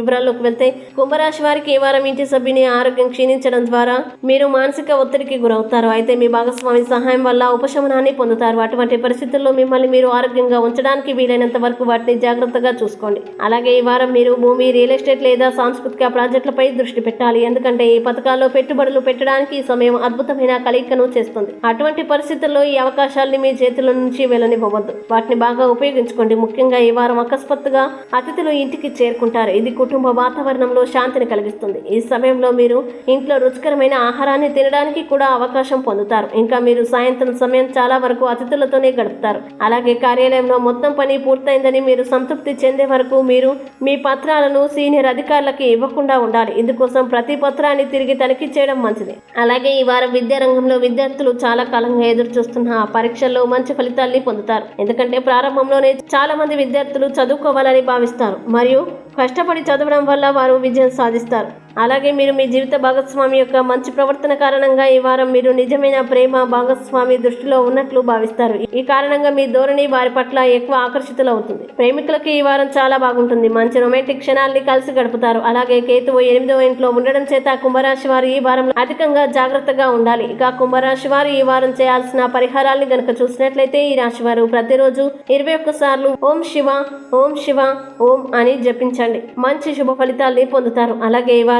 వివరాల్లోకి వెళ్తే కుంభరాశి వారికి ఈ వారం ఇంటి సభ్యుని ఆరోగ్యం క్షీణించడం ద్వారా మీరు మానసిక ఒత్తిడికి గురవుతారు. అయితే మీ భాగస్వామి సహాయం వల్ల ఉపశమనాన్ని పొందుతారు. అటువంటి పరిస్థితుల్లో మిమ్మల్ని మీరు ఆరోగ్యంగా ఉంచడానికి వీలైనంత వరకు వాటిని జాగ్రత్తగా చూసుకోండి. అలాగే ఈ వారం మీరు భూమి రియల్ ఎస్టేట్ లేదా సాంస్కృతిక ప్రాజెక్టులపై దృష్టి పెట్టాలి. ఎందుకంటే ఈ పథకాల్లో పెట్టుబడులు పెట్టడానికి ఈ సమయం అద్భుతమైన కలయికను చేస్తుంది. అటువంటి పరిస్థితుల్లో ఈ అవకాశాల్ని మీ చేతుల నుంచి వెళ్ళనివ్వవద్దు వాటిని బాగా ఉపయోగించుకోండి. ముఖ్యంగా ఈ వారం అకస్మాత్తుగా అతిథులు ఇంటికి చేరుకుంటారు. ఇది కుటుంబ వాతావరణంలో శాంతిని కలిగిస్తుంది. ఈ సమయంలో మీరు ఇంట్లో రుచికరమైన ఆహారాన్ని తినడానికి కూడా అవకాశం పొందుతారు. ఇంకా మీరు సాయంత్రం సమయం చాలా వరకు అతిథులతోనే గడుపుతారు. అలాగే కార్యాలయంలో మొత్తం పని పూర్తయిందని మీరు సంతృప్తి చెందే వరకు మీరు మీ పత్రాలను సీనియర్ అధికారులకి ఇవ్వకుండా ఉండాలి. ఇందుకోసం ప్రతి పత్రాన్ని తిరిగి తనిఖీ చేయడం మంచిది. అలాగే ఈ వారం విద్యారంగంలో విద్యార్థులు చాలా కాలంగా ఎదురు చూస్తున్న ఆ పరీక్షల్లో మంచి ఫలితాల్ని పొందుతారు. ఎందుకంటే ప్రారంభంలోనే చాలా మంది విద్యార్థులు చదువుకోవాలని భావిస్తారు. మరియు కష్టపడి చదువు చదవడం వల్ల వారు విజయం సాధిస్తారు. అలాగే మీరు మీ జీవిత భాగస్వామి యొక్క మంచి ప్రవర్తన కారణంగా ఈ వారం మీరు నిజమైన ప్రేమ భాగస్వామి దృష్టిలో ఉన్నట్లు భావిస్తారు. ఈ కారణంగా మీ ధోరణి వారి పట్ల ఎక్కువ ఆకర్షితులవుతుంది. ప్రేమికులకి ఈ వారం చాలా బాగుంటుంది. మంచి రొమాంటిక్ క్షణాల్ని కలిసి గడుపుతారు. అలాగే కేతువు ఎనిమిదవ ఇంట్లో ఉండడం చేత కుంభరాశి వారు ఈ వారం అధికంగా జాగ్రత్తగా ఉండాలి. ఇక కుంభరాశి వారు ఈ వారం చేయాల్సిన పరిహారాల్ని గనక చూసినట్లయితే ఈ రాశి వారు ప్రతిరోజు ఇరవై ఒక్క సార్లు ఓం శివ ఓం శివ ఓం అని జపించండి. మంచి శుభ ఫలితాల్ని పొందుతారు. అలాగే ఈ వారం